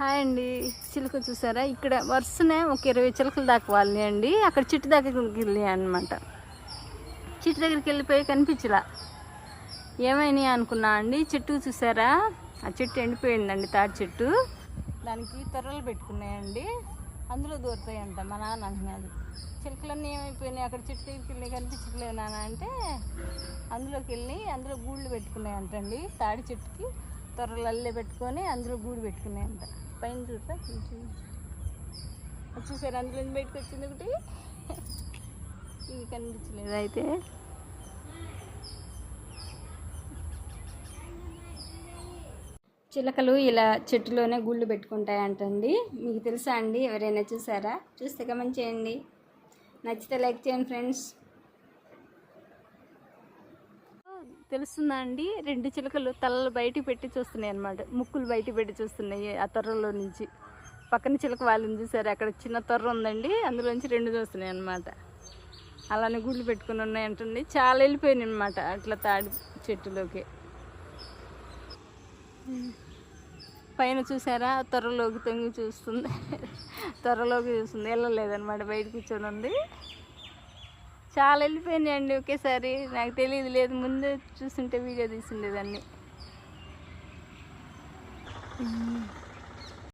Hi అండి. చిలుక చూసారా? ఇక్కడ వరుసనే ఒక ఇరవై చిలుకలు దాకా వాళ్ళని అండి. అక్కడ చెట్టు దగ్గరికి వెళ్ళి అనమాట చిట్టు దగ్గరికి వెళ్ళిపోయి కనిపించలా. ఏమైనాయి అనుకున్నా అండి? చెట్టు చూసారా? ఆ చెట్టు ఎండిపోయిందండి తాడి చెట్టు. దానికి తొర్రలు పెట్టుకున్నాయండి. అందులో దూరుతాయంట మా నాన్న అంటున్నాడు. చిలుకలన్నీ ఏమైపోయినాయి? అక్కడ చెట్టు దగ్గరికి వెళ్ళి కనిపించట్లేదు నాన్న అంటే అందులోకి వెళ్ళి అందులో గూళ్ళు పెట్టుకున్నాయంటండి. తాడి చెట్టుకి తొర్రలు అల్లే పెట్టుకొని అందులో గూడు పెట్టుకున్నాయంట. పైన చూసా కొంచెం చూసారు? అందులో బయటకు వచ్చింది ఒకటి? ఇవి కనిపించలేదు అయితే. చిలకలు ఇలా చెట్టులోనే గుళ్ళు పెట్టుకుంటాయంటండి. మీకు తెలుసా అండి? ఎవరైనా చూసారా? చూస్తే కమెంట్ చేయండి. నచ్చితే లైక్ చేయండి ఫ్రెండ్స్ తెలుస్తుందా అండి? రెండు చిలుకలు తలలు బయటికి పెట్టి చూస్తున్నాయి అనమాట ముక్కులు బయటికి పెట్టి చూస్తున్నాయి ఆ తొర్రలో నుంచి. పక్కన చిలక వాళ్ళని చూసారు అక్కడ చిన్న తొర్ర ఉందండి. అందులోంచి రెండు చూస్తున్నాయి అనమాట అలానే గుళ్ళు పెట్టుకుని ఉన్నాయంటుంది చాలా వెళ్ళిపోయినాయి అనమాట అట్లా తాడి చెట్టులోకి. పైన చూసారా? త్వరలోకి తొంగి చూస్తుంది. త్వరలోకి చూస్తుంది. వెళ్ళలేదన్నమాట. బయట కూర్చొని ఉంది. చాలా వెళ్ళిపోయినాయండి ఒకేసారి. నాకు తెలియదు లేదు. ముందే చూస్తుంటే వీడియో తీసిండేదాన్ని.